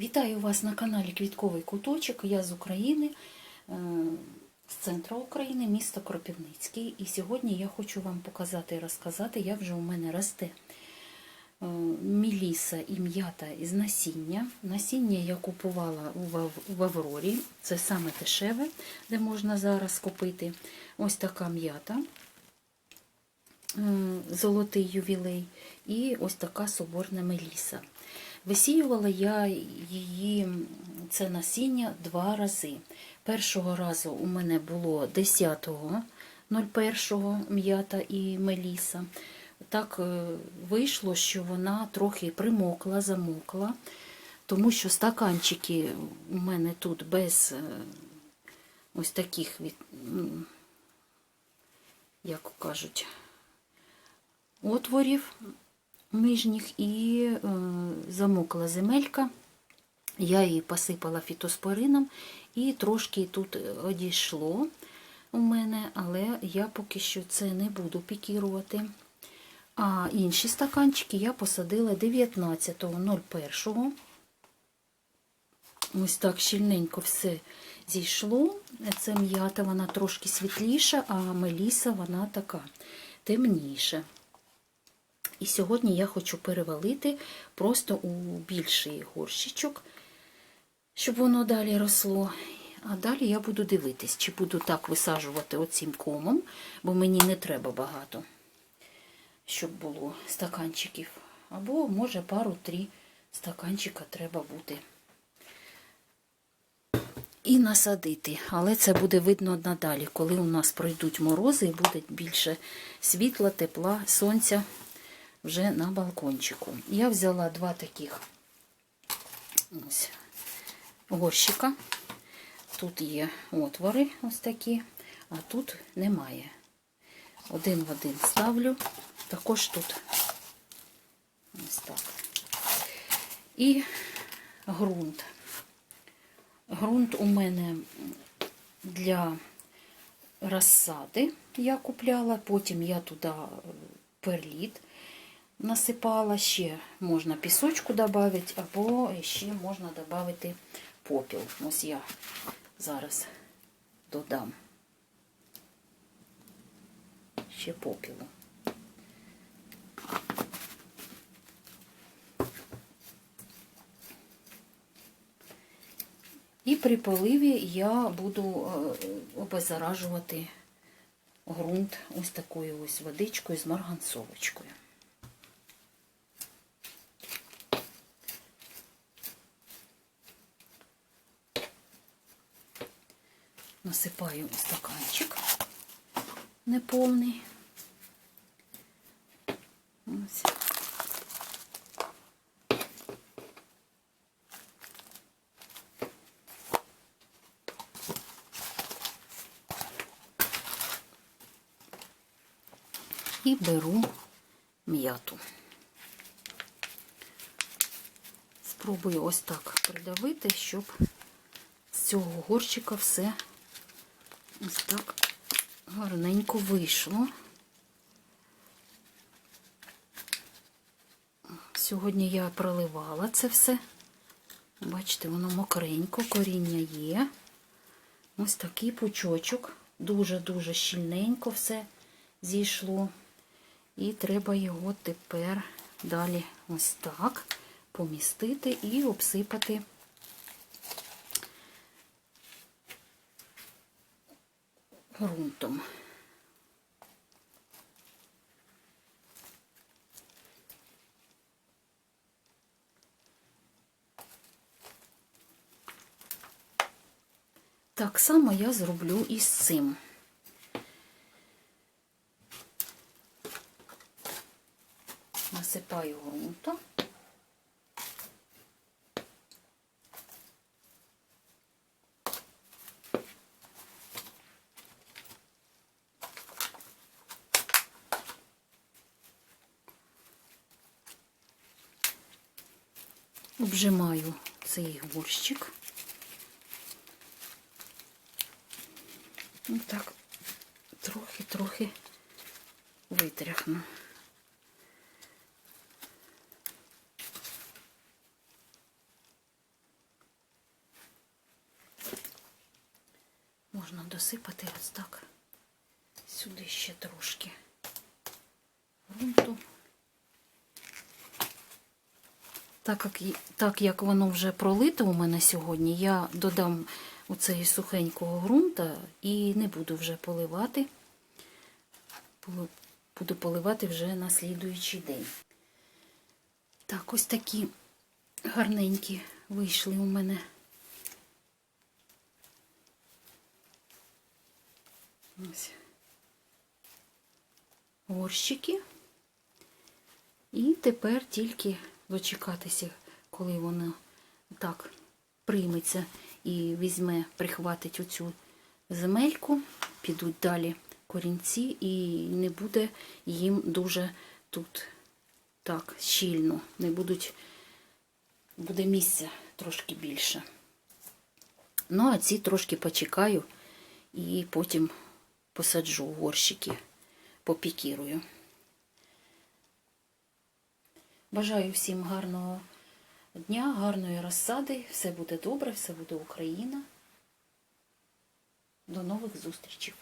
Вітаю вас на каналі Квітковий куточок. Я з України, е, з центру України, місто Кропивницький. І сьогодні я хочу вам показати і розказати, як же у мене росте е, міліса і м'ята із насіння. Насіння я купувала в Аврорі. Це саме дешеве, де можна зараз купити. Ось така м'ята. е, Золотий ювілей і ось така соборна меліса. Висіювала я її це насіння два рази. Першого разу у мене було 10.01 м'ята і меліса. Так е, вийшло, що вона трохи примокла, замокла, тому що стаканчики у мене тут без е, ось таких, як кажуть, отворів нижніх і е, замокла земелька. Я її посипала фітоспорином і трошки тут одійшло у мене, але я поки що це не буду пікірувати. А інші стаканчики я посадила 19.01. Ось так щільненько все зійшло. Це м'ята, вона трошки світліша, а меліса вона така темніша. І сьогодні я хочу перевалити просто у більший горщичок, щоб воно далі росло. А далі я буду дивитись, чи буду так висаджувати оцим комом, бо мені не треба багато, щоб було стаканчиків. Або, може, пару-три стаканчика треба буде і насадити. Але це буде видно надалі, коли у нас пройдуть морози і буде більше світла, тепла, сонця вже на балкончику. Я взяла два таких ось горщика. Тут є отвори ось такі, а тут немає. Один в один ставлю, також тут ось так. І ґрунт. Ґрунт у мене для розсади я купляла, потім я туди перліт насипала, ще можна пісочку додати, або ще можна додати попіл. Ось я зараз додам ще попілу. І при поливі я буду е, обеззаражувати ґрунт ось такою ось водичкою з марганцовочкою. Насипаю стаканчик неповний. Ось. І беру м'яту. Спробую ось так придавити, щоб з цього горщика все ось так гарненько вийшло. Сьогодні я проливала це все. Бачите, воно мокренько, коріння є. Ось такий пучочок. Дуже-дуже щільненько все зійшло. І треба його тепер далі ось так помістити і обсипати ґрунтом. Так само я зроблю і з цим. Насипаю ґрунту. обжимаю цей горщик. Ну так, трохи-трохи витряхну. Можна досипати ось так сюди ще трошки грунту. Так як, так як воно вже пролито у мене сьогодні, я додам оцеї сухенького ґрунта і не буду вже поливати. Буду поливати вже на слідуючий день. Так, ось такі гарненькі вийшли у мене. Ось. Горщики. І тепер тільки дочекатися, коли воно так прийметься і візьме, прихватить оцю земельку, підуть далі корінці, і не буде їм дуже тут так щільно, не будуть, буде місця трошки більше. Ну, а ці трошки почекаю і потім посаджу горщики, попікірую. Бажаю всім гарного дня, гарної розсади. Все буде добре, все буде Україна. До нових зустрічей.